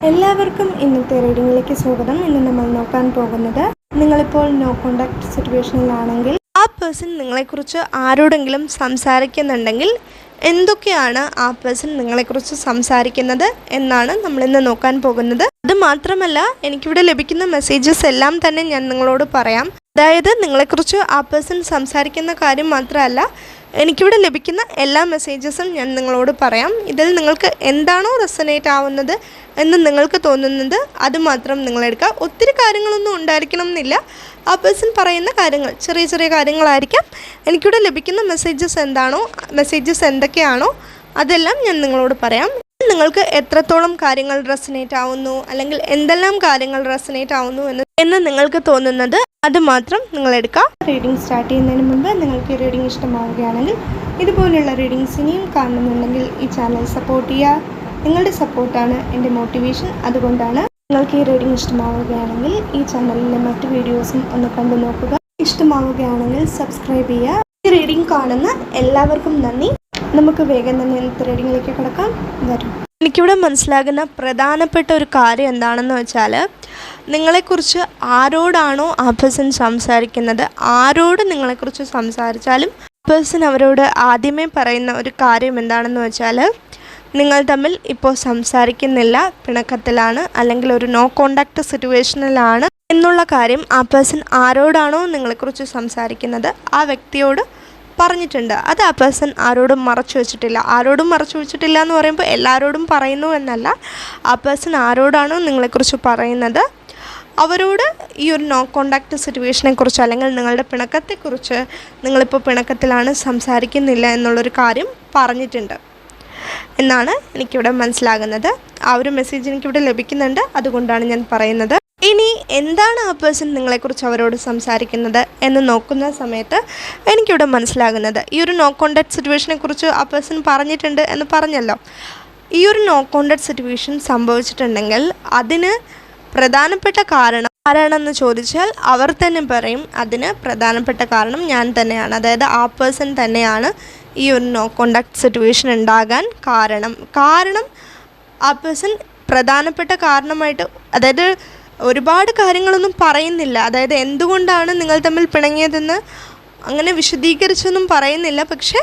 എല്ലാവർക്കും ഇന്നത്തെ റീഡിങ്ങിലേക്ക് സ്വാഗതം. ഇന്ന് നമ്മൾ നോക്കാൻ പോകുന്നത് നിങ്ങളിപ്പോൾ നോ കോണ്ടാക്ട് സിറ്റുവേഷനിലാണെങ്കിൽ ആ പേഴ്സൺ നിങ്ങളെക്കുറിച്ച് ആരോടെങ്കിലും സംസാരിക്കുന്നുണ്ടെങ്കിൽ എന്തൊക്കെയാണ് ആ പേഴ്സൺ നിങ്ങളെക്കുറിച്ച് സംസാരിക്കുന്നത് എന്നാണ് നമ്മൾ ഇന്ന് നോക്കാൻ പോകുന്നത്. അത് മാത്രമല്ല എനിക്കിവിടെ ലഭിക്കുന്ന മെസ്സേജസ് എല്ലാം തന്നെ ഞാൻ നിങ്ങളോട് പറയാം. അതായത് നിങ്ങളെക്കുറിച്ച് ആ പേഴ്സൺ സംസാരിക്കുന്ന കാര്യം മാത്രമല്ല എനിക്കിവിടെ ലഭിക്കുന്ന എല്ലാ മെസ്സേജസും ഞാൻ നിങ്ങളോട് പറയാം. ഇതിൽ നിങ്ങൾക്ക് എന്താണോ റെസനേറ്റ് ആവുന്നത് എന്ന് നിങ്ങൾക്ക് തോന്നുന്നത് അത് മാത്രം നിങ്ങളെടുക്കുക. ഒത്തിരി കാര്യങ്ങളൊന്നും ഉണ്ടായിരിക്കണം എന്നില്ല. ആ പേഴ്സൺ പറയുന്ന കാര്യങ്ങൾ ചെറിയ ചെറിയ കാര്യങ്ങളായിരിക്കാം. എനിക്കിവിടെ ലഭിക്കുന്ന മെസ്സേജസ് എന്താണോ മെസ്സേജസ് എന്തൊക്കെയാണോ അതെല്ലാം ഞാൻ നിങ്ങളോട് പറയാം. നിങ്ങൾക്ക് എത്രത്തോളം കാര്യങ്ങൾ റെസനേറ്റ് ആവുന്നു? അല്ലെങ്കിൽ എന്തെല്ലാം കാര്യങ്ങൾ റെസനേറ്റ് ആവുന്നു എന്ന് എന്ന് നിങ്ങൾക്ക് തോന്നുന്നത് അത് മാത്രം നിങ്ങൾ എടുക്കാം. റീഡിംഗ് സ്റ്റാർട്ട് ചെയ്യുന്നതിന് മുമ്പ് നിങ്ങൾക്ക് ഈ റീഡിംഗ് ഇഷ്ടമാവുകയാണെങ്കിൽ ഇതുപോലുള്ള റീഡിങ്സ് ഇനിയും കാണുന്നുണ്ടെങ്കിൽ ഈ ചാനൽ സപ്പോർട്ട് ചെയ്യുക. നിങ്ങളുടെ സപ്പോർട്ടാണ് എന്റെ മോട്ടിവേഷൻ അതുകൊണ്ടാണ് നിങ്ങൾക്ക് ഈ റീഡിംഗ് ഇഷ്ടമാവുകയാണെങ്കിൽ ഈ ചാനലിലെ മറ്റ് വീഡിയോസും ഒന്ന് കണ്ടു നോക്കുക. ഇഷ്ടമാവുകയാണെങ്കിൽ സബ്സ്ക്രൈബ് ചെയ്യുക. ഈ റീഡിംഗ് കാണുന്ന എല്ലാവർക്കും നന്ദി. നമുക്ക് വേഗം തന്നെ ത്രെഡിങ്ങിലേക്ക് കിടക്കാം. വരും. എനിക്കിവിടെ മനസ്സിലാകുന്ന പ്രധാനപ്പെട്ട ഒരു കാര്യം എന്താണെന്ന് വെച്ചാൽ നിങ്ങളെക്കുറിച്ച് ആരോടാണോ ആ പേഴ്സൺ സംസാരിക്കുന്നത്? ആരോട് നിങ്ങളെക്കുറിച്ച് സംസാരിച്ചാലും പേഴ്സൺ അവരോട് ആദ്യമേ പറയുന്ന ഒരു കാര്യം എന്താണെന്ന് വെച്ചാൽ നിങ്ങൾ തമ്മിൽ ഇപ്പോൾ സംസാരിക്കുന്നില്ല പിണക്കത്തിലാണ് അല്ലെങ്കിൽ ഒരു നോ കോണ്ടാക്ട് സിറ്റുവേഷനിലാണ് എന്നുള്ള കാര്യം ആ പേഴ്സൺ ആരോടാണോ നിങ്ങളെക്കുറിച്ച് സംസാരിക്കുന്നത്? ആ വ്യക്തിയോട് പറഞ്ഞിട്ടുണ്ട്. അത് ആ പേഴ്സൺ ആരോടും മറച്ചു വെച്ചിട്ടില്ല. ആരോടും മറച്ചു വെച്ചിട്ടില്ല എന്ന് പറയുമ്പോൾ എല്ലാവരോടും പറയുന്നു എന്നല്ല. ആ പേഴ്സൺ ആരോടാണോ നിങ്ങളെക്കുറിച്ച് പറയുന്നത്? അവരോട് ഈ ഒരു നോ കോണ്ടാക്ട് സിറ്റുവേഷനെക്കുറിച്ച് അല്ലെങ്കിൽ നിങ്ങളുടെ പിണക്കത്തെക്കുറിച്ച് നിങ്ങളിപ്പോൾ പിണക്കത്തിലാണ് സംസാരിക്കുന്നില്ല എന്നുള്ളൊരു കാര്യം പറഞ്ഞിട്ടുണ്ട്. എന്നാണ് എനിക്കിവിടെ മനസ്സിലാകുന്നത്. ആ ഒരു മെസ്സേജ് എനിക്കിവിടെ ലഭിക്കുന്നുണ്ട്. അതുകൊണ്ടാണ് ഞാൻ പറയുന്നത്. ഇനി എന്താണ് ആ പേഴ്സൺ നിങ്ങളെക്കുറിച്ച് അവരോട് സംസാരിക്കുന്നത് എന്ന് നോക്കുന്ന സമയത്ത് എനിക്കിവിടെ മനസ്സിലാകുന്നത്. ഈ ഒരു നോ കോണ്ടാക്ട് സിറ്റുവേഷനെ കുറിച്ച് ആ പേഴ്സൺ പറഞ്ഞിട്ടുണ്ട് എന്ന് പറഞ്ഞല്ലോ. ഈ ഒരു നോ കോണ്ടാക്ട് സിറ്റുവേഷൻ സംഭവിച്ചിട്ടുണ്ടെങ്കിൽ അതിന് പ്രധാനപ്പെട്ട കാരണം ആരാണെന്ന് ചോദിച്ചാൽ അവർ തന്നെ പറയും അതിന് പ്രധാനപ്പെട്ട കാരണം ഞാൻ തന്നെയാണ്. അതായത് ആ പേഴ്സൺ തന്നെയാണ് ഈ ഒരു നോ കോണ്ടാക്ട് സിറ്റുവേഷൻ ഉണ്ടാകാൻ കാരണം. കാരണം ആ പേഴ്സൺ പ്രധാനപ്പെട്ട കാരണമായിട്ട് അതായത് ഒരുപാട് കാര്യങ്ങളൊന്നും പറയുന്നില്ല. അതായത് എന്തുകൊണ്ടാണ് നിങ്ങൾ തമ്മിൽ പിണങ്ങിയതെന്ന് അങ്ങനെ വിശദീകരിച്ചൊന്നും പറയുന്നില്ല. പക്ഷേ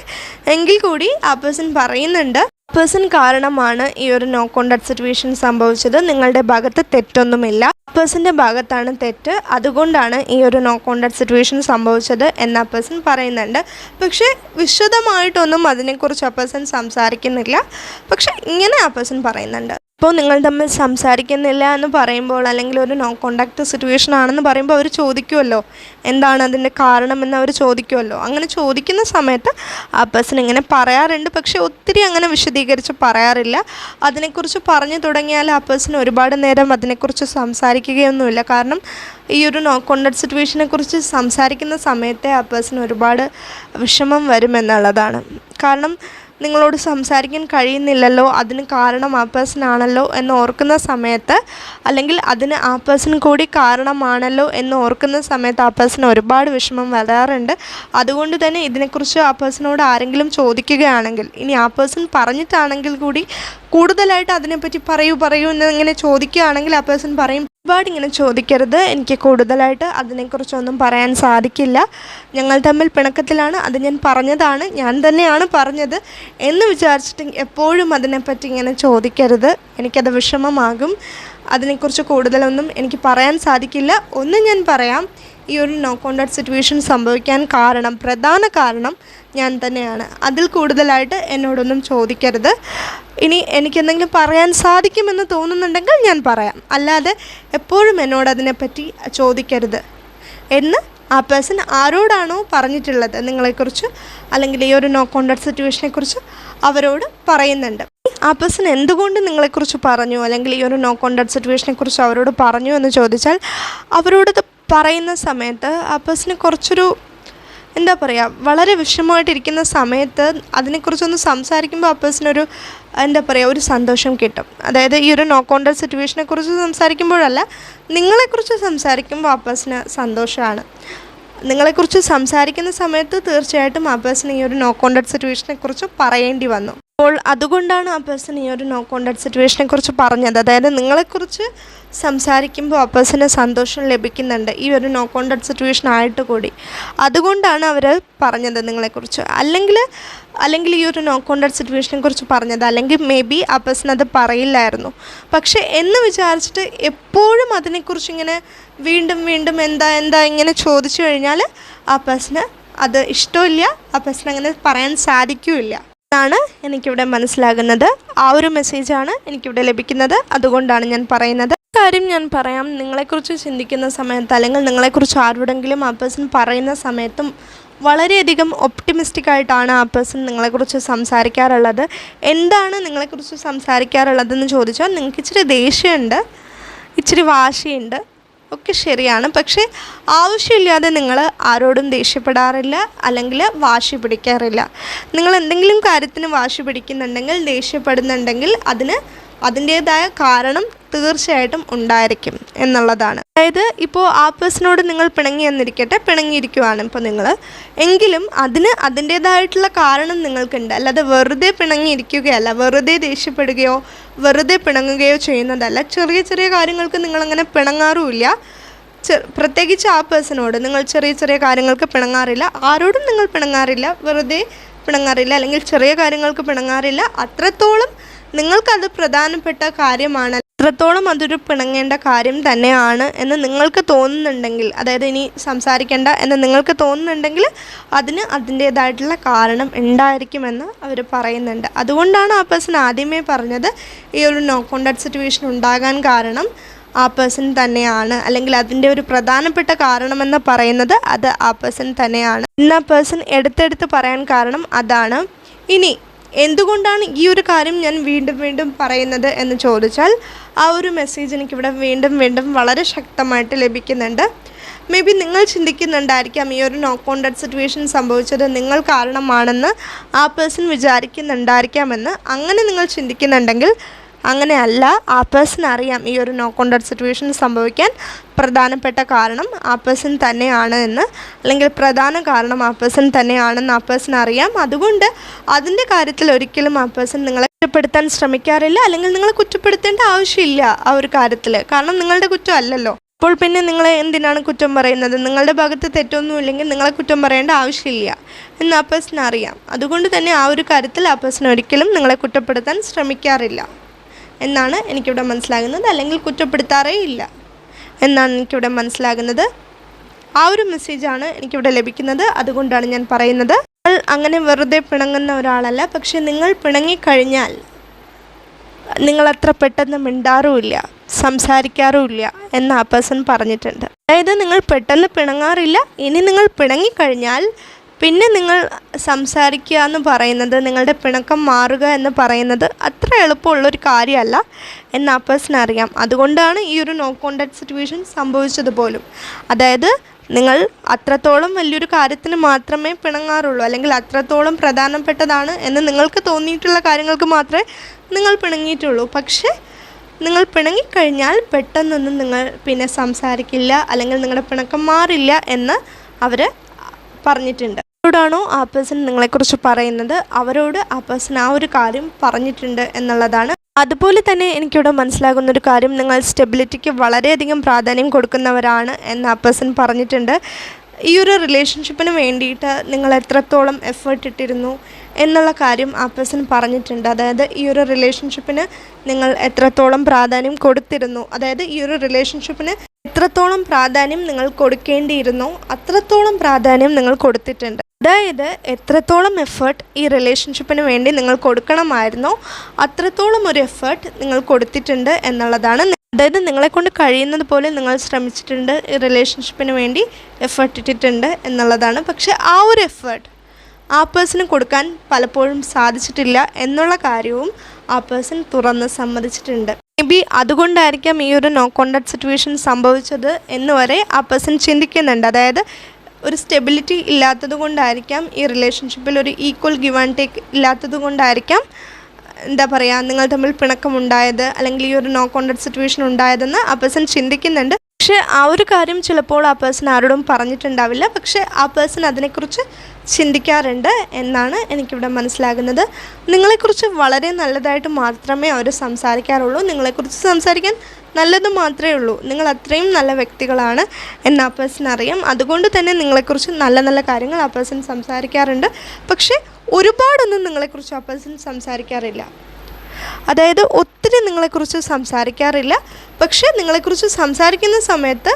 എങ്കിൽ കൂടി ആ പേഴ്സൺ പറയുന്നുണ്ട്. പേഴ്സൺ കാരണമാണ് ഈ ഒരു നോ കോണ്ടാക്ട് സിറ്റുവേഷൻ സംഭവിച്ചത്. നിങ്ങളുടെ ഭാഗത്ത് തെറ്റൊന്നുമില്ല. പേഴ്സന്റെ ഭാഗത്താണ് തെറ്റ്. അതുകൊണ്ടാണ് ഈ ഒരു നോ കോണ്ടാക്ട് സിറ്റുവേഷൻ സംഭവിച്ചത് എന്ന് പേഴ്സൺ പറയുന്നുണ്ട്. പക്ഷേ വിശദമായിട്ടൊന്നും അതിനെക്കുറിച്ച് ആ പേഴ്സൺ സംസാരിക്കുന്നില്ല. പക്ഷേ ഇങ്ങനെ ആ പേഴ്സൺ പറയുന്നുണ്ട്. ഇപ്പോൾ നിങ്ങൾ തമ്മിൽ സംസാരിക്കുന്നില്ല എന്ന് പറയുമ്പോൾ അല്ലെങ്കിൽ ഒരു നോ കോണ്ടാക്ട് സിറ്റുവേഷൻ ആണെന്ന് പറയുമ്പോൾ അവർ ചോദിക്കുമല്ലോ. എന്താണ് അതിന്റെ കാരണമെന്ന് അവർ ചോദിക്കുമല്ലോ. അങ്ങനെ ചോദിക്കുന്ന സമയത്ത് ആ പേഴ്സൺ ഇങ്ങനെ പറയാറുണ്ട്. പക്ഷേ ഒത്തിരി അങ്ങനെ വിശദീകരിച്ച് പറയാറില്ല. അതിനെക്കുറിച്ച് പറഞ്ഞു തുടങ്ങിയാൽ ആ പേഴ്സൺ ഒരുപാട് നേരം അതിനെക്കുറിച്ച് സംസാരിക്കുകയൊന്നുമില്ല. കാരണം ഈ ഒരു നോ കോണ്ടാക്ട് സിറ്റുവേഷനെക്കുറിച്ച് സംസാരിക്കുന്ന സമയത്തെ ആ പേഴ്സൺ ഒരുപാട് വിഷമം വരുമെന്നുള്ളതാണ്. കാരണം നിങ്ങളോട് സംസാരിക്കാൻ കഴിയുന്നില്ലല്ലോ അതിന് കാരണം ആ പേഴ്സൺ ആണല്ലോ എന്ന് ഓർക്കുന്ന സമയത്ത് അല്ലെങ്കിൽ അതിന് ആ പേഴ്സൺ കൂടി കാരണമാണല്ലോ എന്ന് ഓർക്കുന്ന സമയത്ത് ആ പേഴ്സൺ ഒരുപാട് വിഷമം വരാറുണ്ട്. അതുകൊണ്ട് തന്നെ ഇതിനെക്കുറിച്ച് ആ പേഴ്സണോട് ആരെങ്കിലും ചോദിക്കുകയാണെങ്കിൽ ഇനി ആ പേഴ്സൺ പറഞ്ഞിട്ടാണെങ്കിൽ കൂടി കൂടുതലായിട്ട് അതിനെപ്പറ്റി പറയൂ പറയൂ എന്ന് ഇങ്ങനെ ചോദിക്കുകയാണെങ്കിൽ ആ പേഴ്സൺ പറയും ഒരുപാട് ഇങ്ങനെ ചോദിക്കരുത്. എനിക്ക് കൂടുതലായിട്ട് അതിനെക്കുറിച്ചൊന്നും പറയാൻ സാധിക്കില്ല. ഞങ്ങൾ തമ്മിൽ പിണക്കത്തിലാണ്. അത് ഞാൻ പറഞ്ഞതാണ്. ഞാൻ തന്നെയാണ് പറഞ്ഞത്. എന്ന് വിചാരിച്ചിട്ട് എപ്പോഴും അതിനെപ്പറ്റി ഇങ്ങനെ ചോദിക്കരുത്. എനിക്കത് വിഷമമാകും. അതിനെക്കുറിച്ച് കൂടുതലൊന്നും എനിക്ക് പറയാൻ സാധിക്കില്ല. ഒന്ന് ഞാൻ പറയാം ഈ ഒരു നോ കോണ്ടാക്ട് സിറ്റുവേഷൻ സംഭവിക്കാൻ കാരണം പ്രധാന കാരണം ഞാൻ തന്നെയാണ്. അതിൽ കൂടുതലായിട്ട് എന്നോടൊന്നും ചോദിക്കരുത്. ഇനി എനിക്കെന്തെങ്കിലും പറയാൻ സാധിക്കുമെന്ന് തോന്നുന്നുണ്ടെങ്കിൽ ഞാൻ പറയാം. അല്ലാതെ എപ്പോഴും എന്നോട് അതിനെപ്പറ്റി ചോദിക്കരുത്. എന്ന് ആ പേഴ്സൺ ആരോടാണോ പറഞ്ഞിട്ടുള്ളത് നിങ്ങളെക്കുറിച്ച് അല്ലെങ്കിൽ ഈ ഒരു നോ കോണ്ടാക്ട് സിറ്റുവേഷനെക്കുറിച്ച് അവരോട് പറയുന്നുണ്ട്. ആ പേഴ്സൺ എന്തുകൊണ്ട് നിങ്ങളെക്കുറിച്ച് പറഞ്ഞു? അല്ലെങ്കിൽ ഈ ഒരു നോ കോണ്ടാക്ട് സിറ്റുവേഷനെക്കുറിച്ച് അവരോട് പറഞ്ഞു എന്ന് ചോദിച്ചാൽ അവരോട് പറയുന്ന സമയത്ത് ആ പേഴ്സണ് കുറച്ചൊരു എന്താ പറയുക വളരെ വിഷമമായിട്ടിരിക്കുന്ന സമയത്ത് അതിനെക്കുറിച്ചൊന്ന് സംസാരിക്കുമ്പോൾ ആ പേഴ്സണൊരു എന്താ പറയുക ഒരു സന്തോഷം കിട്ടും. അതായത് ഈ ഒരു നോ കോണ്ടാക്ട് സിറ്റുവേഷനെക്കുറിച്ച് സംസാരിക്കുമ്പോഴല്ല നിങ്ങളെക്കുറിച്ച് സംസാരിക്കുമ്പോൾ ആ പേഴ്സണ് സന്തോഷമാണ് നിങ്ങളെക്കുറിച്ച് സംസാരിക്കുന്ന സമയത്ത് തീർച്ചയായിട്ടും ആ പേഴ്സൺ ഈ ഒരു നോ കോണ്ടാക്ട് സിറ്റുവേഷനെ കുറിച്ച് പറയേണ്ടി വന്നു. അപ്പോൾ അതുകൊണ്ടാണ് ആ പേഴ്സൺ ഈ ഒരു നോ കോണ്ടാക്ട് സിറ്റുവേഷനെ കുറിച്ച് പറഞ്ഞത്. അതായത് നിങ്ങളെക്കുറിച്ച് സംസാരിക്കുമ്പോൾ അപ്പേഴ്സിന് സന്തോഷം ലഭിക്കുന്നുണ്ട്. ഈ ഒരു നോ കോണ്ടാക്ട് സിറ്റുവേഷൻ ആയിട്ട് കൂടി അതുകൊണ്ടാണ് അവർ പറഞ്ഞത് നിങ്ങളെക്കുറിച്ച്. അല്ലെങ്കിൽ അല്ലെങ്കിൽ ഈ ഒരു നോ കോണ്ടാക്ട് സിറ്റുവേഷനെ കുറിച്ച് പറഞ്ഞത്. അല്ലെങ്കിൽ മേ ബി ആ അത് പറയില്ലായിരുന്നു. പക്ഷേ എന്ന് വിചാരിച്ചിട്ട് എപ്പോഴും അതിനെക്കുറിച്ച് ഇങ്ങനെ വീണ്ടും വീണ്ടും എന്താ എന്താ ഇങ്ങനെ ചോദിച്ചു കഴിഞ്ഞാൽ ആ അത് ഇഷ്ടമില്ല. ആ അങ്ങനെ പറയാൻ സാധിക്കില്ല. എന്നാണ് എനിക്കിവിടെ മനസ്സിലാകുന്നത്. ആ ഒരു മെസ്സേജാണ് എനിക്കിവിടെ ലഭിക്കുന്നത്. അതുകൊണ്ടാണ് ഞാൻ പറയുന്നത്. കാര്യം ഞാൻ പറയാം. നിങ്ങളെക്കുറിച്ച് ചിന്തിക്കുന്ന സമയത്ത് അല്ലെങ്കിൽ നിങ്ങളെക്കുറിച്ച് ആരോടെങ്കിലും ആ പേഴ്സൺ പറയുന്ന സമയത്തും വളരെയധികം ഒപ്റ്റിമിസ്റ്റിക് ആയിട്ടാണ് ആ പേഴ്സൺ നിങ്ങളെക്കുറിച്ച് സംസാരിക്കാറുള്ളത്. എന്താണ് നിങ്ങളെക്കുറിച്ച് സംസാരിക്കാറുള്ളതെന്ന് ചോദിച്ചാൽ നിങ്ങൾക്ക് ഇച്ചിരി ദേഷ്യമുണ്ട് ഇച്ചിരി വാശിയുണ്ട് ഒക്കെ ശരിയാണ്. പക്ഷേ ആവശ്യമില്ലാതെ നിങ്ങൾ ആരോടും ദേഷ്യപ്പെടാറില്ല അല്ലെങ്കിൽ വാശി പിടിക്കാറില്ല. നിങ്ങൾ എന്തെങ്കിലും കാര്യത്തിന് വാശി പിടിക്കുന്നുണ്ടെങ്കിൽ ദേഷ്യപ്പെടുന്നുണ്ടെങ്കിൽ അതിന് അതിന്റേതായ കാരണം തീർച്ചയായിട്ടും ഉണ്ടായിരിക്കും എന്നുള്ളതാണ്. അതായത് ഇപ്പോൾ ആ പേഴ്സണോട് നിങ്ങൾ പിണങ്ങി എന്നിരിക്കട്ടെ പിണങ്ങിയിരിക്കുവാണ് ഇപ്പോൾ നിങ്ങൾ എങ്കിലും അതിന് അതിന്റേതായിട്ടുള്ള കാരണം നിങ്ങൾക്കുണ്ട്. അല്ലാതെ വെറുതെ പിണങ്ങിയിരിക്കുകയല്ല വെറുതെ ദേഷ്യപ്പെടുകയോ വെറുതെ പിണങ്ങുകയോ ചെയ്യുന്നതല്ല. ചെറിയ ചെറിയ കാര്യങ്ങൾക്ക് നിങ്ങളങ്ങനെ പിണങ്ങാറുമില്ല. പ്രത്യേകിച്ച് ആ പേഴ്സണോട് നിങ്ങൾ ചെറിയ ചെറിയ കാര്യങ്ങൾക്ക് പിണങ്ങാറില്ല. ആരോടും നിങ്ങൾ പിണങ്ങാറില്ല. വെറുതെ പിണങ്ങാറില്ല. അല്ലെങ്കിൽ ചെറിയ കാര്യങ്ങൾക്ക് പിണങ്ങാറില്ല. അത്രത്തോളം നിങ്ങൾക്കത് പ്രധാനപ്പെട്ട കാര്യമാണ്. എത്രത്തോളം അതൊരു പിണങ്ങേണ്ട കാര്യം തന്നെയാണ് എന്ന് നിങ്ങൾക്ക് തോന്നുന്നുണ്ടെങ്കിൽ അതായത് ഇനി സംസാരിക്കേണ്ട എന്ന് നിങ്ങൾക്ക് തോന്നുന്നുണ്ടെങ്കിൽ അതിന് അതിന്റേതായിട്ടുള്ള കാരണം ഉണ്ടായിരിക്കുമെന്ന് അവർ പറയുന്നുണ്ട്. അതുകൊണ്ടാണ് ആ പേഴ്സൺ ആദ്യമേ പറഞ്ഞത് ഈ ഒരു നോ കോണ്ടാക്ട് സിറ്റുവേഷൻ ഉണ്ടാകാൻ കാരണം ആ പേഴ്സൺ തന്നെയാണ്. അല്ലെങ്കിൽ അതിന്റെ ഒരു പ്രധാനപ്പെട്ട കാരണമെന്ന് പറയുന്നത് അത് ആ പേഴ്സൺ തന്നെയാണ്. ഇന്ന് ആ പേഴ്സൺ എടുത്തെടുത്ത് പറയാൻ കാരണം അതാണ്. ഇനി എന്തുകൊണ്ടാണ് ഈ ഒരു കാര്യം ഞാൻ വീണ്ടും വീണ്ടും പറയുന്നത് എന്ന് ചോദിച്ചാൽ ആ ഒരു മെസ്സേജ് എനിക്കിവിടെ വീണ്ടും വീണ്ടും വളരെ ശക്തമായിട്ട് ലഭിക്കുന്നുണ്ട്. മേ ബി നിങ്ങൾ ചിന്തിക്കുന്നുണ്ടായിരിക്കാം ഈ ഒരു നോ കോണ്ടാക്ട് സിറ്റുവേഷൻ സംഭവിച്ചത് നിങ്ങൾ കാരണമാണെന്ന് ആ പേഴ്സൺ വിചാരിക്കുന്നുണ്ടായിരിക്കാമെന്ന്. അങ്ങനെ നിങ്ങൾ ചിന്തിക്കുന്നുണ്ടെങ്കിൽ അങ്ങനെയല്ല ആ പേഴ്സൺ അറിയാം ഈ ഒരു നോ കോണ്ടാക്ട് സിറ്റുവേഷൻ സംഭവിക്കാൻ പ്രധാനപ്പെട്ട കാരണം. ആ പേഴ്സൺ തന്നെയാണ് എന്ന്. അല്ലെങ്കിൽ പ്രധാന കാരണം ആ പേഴ്സൺ തന്നെയാണെന്ന് ആ പേഴ്സൺ അറിയാം. അതുകൊണ്ട് അതിന്റെ കാര്യത്തിൽ ഒരിക്കലും ആ പേഴ്സൺ നിങ്ങളെ കുറ്റപ്പെടുത്താൻ ശ്രമിക്കാറില്ല. അല്ലെങ്കിൽ നിങ്ങളെ കുറ്റപ്പെടുത്തേണ്ട ആവശ്യമില്ല ആ ഒരു കാര്യത്തിൽ. കാരണം നിങ്ങളുടെ കുറ്റം അല്ലല്ലോ. അപ്പോൾ പിന്നെ നിങ്ങളെ എന്തിനാണ് കുറ്റം പറയുന്നത്? നിങ്ങളുടെ ഭാഗത്ത് തെറ്റൊന്നും ഇല്ലെങ്കിൽ നിങ്ങളെ കുറ്റം പറയേണ്ട ആവശ്യമില്ല എന്ന് ആ പേഴ്സൺ അറിയാം. അതുകൊണ്ട് തന്നെ ആ ഒരു കാര്യത്തിൽ ആ പേഴ്സൺ ഒരിക്കലും നിങ്ങളെ കുറ്റപ്പെടുത്താൻ ശ്രമിക്കാറില്ല. എന്നാണ് എനിക്കിവിടെ മനസ്സിലാകുന്നത്. അല്ലെങ്കിൽ കുറ്റപ്പെടുത്താറേ ഇല്ല എന്നാണ് എനിക്കിവിടെ മനസ്സിലാകുന്നത്. ആ ഒരു മെസ്സേജാണ് എനിക്കിവിടെ ലഭിക്കുന്നത്. അതുകൊണ്ടാണ് ഞാൻ പറയുന്നത്. നിങ്ങൾ അങ്ങനെ വെറുതെ പിണങ്ങുന്ന ഒരാളല്ല. പക്ഷേ നിങ്ങൾ പിണങ്ങിക്കഴിഞ്ഞാൽ നിങ്ങൾ അത്ര പെട്ടെന്ന് മിണ്ടാറുമില്ല. സംസാരിക്കാറുമില്ല എന്ന് ആ പേഴ്സൺ പറഞ്ഞിട്ടുണ്ട്. അതായത് നിങ്ങൾ പെട്ടെന്ന് പിണങ്ങാറില്ല. ഇനി നിങ്ങൾ പിണങ്ങിക്കഴിഞ്ഞാൽ പിന്നെ നിങ്ങൾ സംസാരിക്കുക എന്ന് പറയുന്നത് നിങ്ങളുടെ പിണക്കം മാറുക എന്ന് പറയുന്നത് അത്ര എളുപ്പമുള്ളൊരു കാര്യമല്ല എന്ന് ആ പേഴ്സൺ അറിയാം. അതുകൊണ്ടാണ് ഈ ഒരു നോ കോണ്ടാക്ട് സിറ്റുവേഷൻ സംഭവിച്ചത് പോലും. അതായത് നിങ്ങൾ അത്രത്തോളം വലിയൊരു കാര്യത്തിന് മാത്രമേ പിണങ്ങാറുള്ളൂ അല്ലെങ്കിൽ അത്രത്തോളം പ്രധാനപ്പെട്ടതാണ് എന്ന് നിങ്ങൾക്ക് തോന്നിയിട്ടുള്ള കാര്യങ്ങൾക്ക് മാത്രമേ നിങ്ങൾ പിണങ്ങിയിട്ടുള്ളൂ. പക്ഷേ നിങ്ങൾ പിണങ്ങിക്കഴിഞ്ഞാൽ പെട്ടെന്നൊന്നും നിങ്ങൾ പിന്നെ സംസാരിക്കില്ല അല്ലെങ്കിൽ നിങ്ങളുടെ പിണക്കം മാറില്ല എന്ന് അവർ പറഞ്ഞിട്ടുണ്ട്. ആരോടാണോ ആ പേഴ്സൺ നിങ്ങളെക്കുറിച്ച് പറയുന്നത്? അവരോട് ആ പേഴ്സൺ ആ ഒരു കാര്യം പറഞ്ഞിട്ടുണ്ട് എന്നുള്ളതാണ്. അതുപോലെ തന്നെ എനിക്കിവിടെ മനസ്സിലാകുന്ന ഒരു കാര്യം നിങ്ങൾ സ്റ്റെബിലിറ്റിക്ക് വളരെയധികം പ്രാധാന്യം കൊടുക്കുന്നവരാണ് എന്ന് ആ പേഴ്സൺ പറഞ്ഞിട്ടുണ്ട്. ഈ ഒരു റിലേഷൻഷിപ്പിന് വേണ്ടിയിട്ട് നിങ്ങൾ എത്രത്തോളം എഫേർട്ട് ഇട്ടിരുന്നു എന്നുള്ള കാര്യം ആ പേഴ്സൺ പറഞ്ഞിട്ടുണ്ട്. അതായത് ഈ ഒരു റിലേഷൻഷിപ്പിന് നിങ്ങൾ എത്രത്തോളം പ്രാധാന്യം കൊടുത്തിരുന്നു? അതായത് ഈ ഒരു റിലേഷൻഷിപ്പിന് എത്രത്തോളം പ്രാധാന്യം നിങ്ങൾ കൊടുക്കേണ്ടിയിരുന്നോ അത്രത്തോളം പ്രാധാന്യം നിങ്ങൾ കൊടുത്തിട്ടുണ്ട്. അതായത് എത്രത്തോളം എഫേർട്ട് ഈ റിലേഷൻഷിപ്പിന് വേണ്ടി നിങ്ങൾ കൊടുക്കണമായിരുന്നോ അത്രത്തോളം ഒരു എഫേർട്ട് നിങ്ങൾ കൊടുത്തിട്ടുണ്ട് എന്നുള്ളതാണ്. അതായത് നിങ്ങളെക്കൊണ്ട് കഴിയുന്നത് പോലെ നിങ്ങൾ ശ്രമിച്ചിട്ടുണ്ട് ഈ റിലേഷൻഷിപ്പിന് വേണ്ടി എഫേർട്ട് ഇട്ടിട്ടുണ്ട് എന്നുള്ളതാണ്. പക്ഷെ ആ ഒരു എഫേർട്ട് ആ പേഴ്സണ് കൊടുക്കാൻ പലപ്പോഴും സാധിച്ചിട്ടില്ല എന്നുള്ള കാര്യവും ആ പേഴ്സൺ തുറന്ന് സമ്മതിച്ചിട്ടുണ്ട്. മേ ബി അതുകൊണ്ടായിരിക്കാം ഈ ഒരു നോ കോണ്ടാക്ട് സിറ്റുവേഷൻ സംഭവിച്ചത് എന്ന് വരെ ആ പേഴ്സൺ ചിന്തിക്കുന്നുണ്ട്. അതായത് ഒരു സ്റ്റെബിലിറ്റി ഇല്ലാത്തത് കൊണ്ടായിരിക്കാം ഈ റിലേഷൻഷിപ്പിൽ ഒരു ഈക്വൽ ഗിവ് ആൻഡ് ടേക്ക് ഇല്ലാത്തത് കൊണ്ടായിരിക്കാം എന്താ പറയുക നിങ്ങൾ തമ്മിൽ പിണക്കമുണ്ടായത് അല്ലെങ്കിൽ ഈ ഒരു നോ കോണ്ടാക്ട് സിറ്റുവേഷൻ ഉണ്ടായതെന്ന് ആ പേഴ്സൺ ചിന്തിക്കുന്നുണ്ട്. പക്ഷേ ആ ഒരു കാര്യം ചിലപ്പോൾ ആ പേഴ്സൺ ആരോടും പറഞ്ഞിട്ടുണ്ടാവില്ല. പക്ഷേ ആ പേഴ്സൺ അതിനെക്കുറിച്ച് ചിന്തിക്കാറുണ്ട് എന്നാണ് എനിക്കിവിടെ മനസ്സിലാകുന്നത്. നിങ്ങളെക്കുറിച്ച് വളരെ നല്ലതായിട്ട് മാത്രമേ അവർ സംസാരിക്കാറുള്ളൂ. നിങ്ങളെക്കുറിച്ച് സംസാരിക്കാൻ നല്ലത് മാത്രമേ ഉള്ളൂ. നിങ്ങൾ അത്രയും നല്ല വ്യക്തികളാണ് എന്ന് ആ പേഴ്സൺ അറിയാം. അതുകൊണ്ട് തന്നെ നിങ്ങളെക്കുറിച്ച് നല്ല നല്ല കാര്യങ്ങൾ ആ പേഴ്സൺ സംസാരിക്കാറുണ്ട്. പക്ഷേ ഒരുപാടൊന്നും നിങ്ങളെക്കുറിച്ച് ആ പേഴ്സൺ സംസാരിക്കാറില്ല. അതായത് ഒത്തിരി നിങ്ങളെക്കുറിച്ച് സംസാരിക്കാറില്ല പക്ഷേ നിങ്ങളെക്കുറിച്ച് സംസാരിക്കുന്ന സമയത്ത്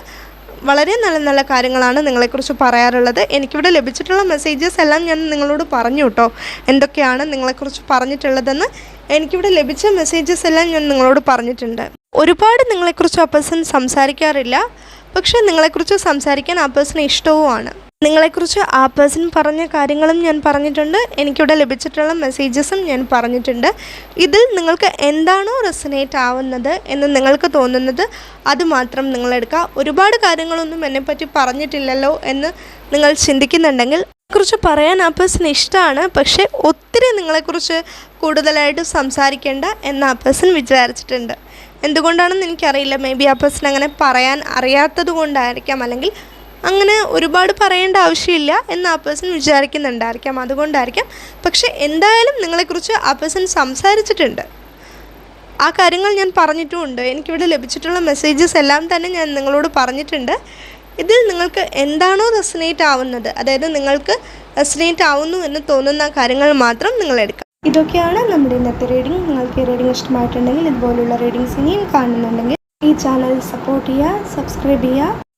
വളരെ നല്ല നല്ല കാര്യങ്ങളാണ് നിങ്ങളെക്കുറിച്ച് പറയാറുള്ളത്. എനിക്കിവിടെ ലഭിച്ചിട്ടുള്ള മെസ്സേജസ് എല്ലാം ഞാൻ നിങ്ങളോട് പറഞ്ഞു കേട്ടോ. എന്തൊക്കെയാണ് നിങ്ങളെക്കുറിച്ച് പറഞ്ഞിട്ടുള്ളതെന്ന് എനിക്കിവിടെ ലഭിച്ച മെസ്സേജസ് എല്ലാം ഞാൻ നിങ്ങളോട് പറഞ്ഞിട്ടുണ്ട്. ഒരുപാട് നിങ്ങളെക്കുറിച്ച് ആ പേഴ്സൺ സംസാരിക്കാറില്ല പക്ഷേ നിങ്ങളെക്കുറിച്ച് സംസാരിക്കാൻ ആ പേഴ്സൺ ഇഷ്ടവുമാണ്. നിങ്ങളെക്കുറിച്ച് ആ പേഴ്സൺ പറഞ്ഞ കാര്യങ്ങളും ഞാൻ പറഞ്ഞിട്ടുണ്ട്. എനിക്കിവിടെ ലഭിച്ചിട്ടുള്ള മെസ്സേജസും ഞാൻ പറഞ്ഞിട്ടുണ്ട്. ഇതിൽ നിങ്ങൾക്ക് എന്താണോ റെസനേറ്റ് ആവുന്നത് എന്ന് നിങ്ങൾക്ക് തോന്നുന്നത് അത് മാത്രം നിങ്ങളെടുക്കുക ഒരുപാട് കാര്യങ്ങളൊന്നും എന്നെപ്പറ്റി പറഞ്ഞിട്ടില്ലല്ലോ എന്ന് നിങ്ങൾ ചിന്തിക്കുന്നുണ്ടെങ്കിൽ കുറിച്ച് പറയാൻ ആ പേഴ്സൺ ഇഷ്ടമാണ്. പക്ഷേ ഒത്തിരി നിങ്ങളെക്കുറിച്ച് കൂടുതലായിട്ട് സംസാരിക്കേണ്ട എന്ന് ആ പേഴ്സൺ വിചാരിച്ചിട്ടുണ്ട്. എന്തുകൊണ്ടാണെന്ന് എനിക്കറിയില്ല. മേ ബി ആ പേഴ്സൺ അങ്ങനെ പറയാൻ അറിയാത്തത് കൊണ്ടായിരിക്കാം അല്ലെങ്കിൽ അങ്ങനെ ഒരുപാട് പറയേണ്ട ആവശ്യമില്ല എന്ന് ആ പേഴ്സൺ വിചാരിക്കുന്നുണ്ടായിരിക്കാം. അതുകൊണ്ടായിരിക്കാം. പക്ഷേ എന്തായാലും നിങ്ങളെക്കുറിച്ച് ആ പേഴ്സൺ സംസാരിച്ചിട്ടുണ്ട്. ആ കാര്യങ്ങൾ ഞാൻ പറഞ്ഞിട്ടുമുണ്ട്. എനിക്കിവിടെ ലഭിച്ചിട്ടുള്ള മെസ്സേജസ് എല്ലാം തന്നെ ഞാൻ നിങ്ങളോട് പറഞ്ഞിട്ടുണ്ട്. ഇതിൽ നിങ്ങൾക്ക് എന്താണോ റെസിനേറ്റ് ആവുന്നത് അതായത് നിങ്ങൾക്ക് റെസിനേറ്റ് ആവുന്നു എന്ന് തോന്നുന്ന കാര്യങ്ങൾ മാത്രം നിങ്ങൾ എടുക്കുക ഇതൊക്കെയാണ് നമ്മുടെ ഇന്നത്തെ റീഡിംഗ് നിങ്ങൾക്ക് ഈ റീഡിംഗ് ഇഷ്ടമായിട്ടുണ്ടെങ്കിൽ ഇതുപോലുള്ള റീഡിങ്സ് ഇനിയും കാണുന്നുണ്ടെങ്കിൽ ഈ ചാനൽ സപ്പോർട്ട് ചെയ്യുക സബ്സ്ക്രൈബ് ചെയ്യുക.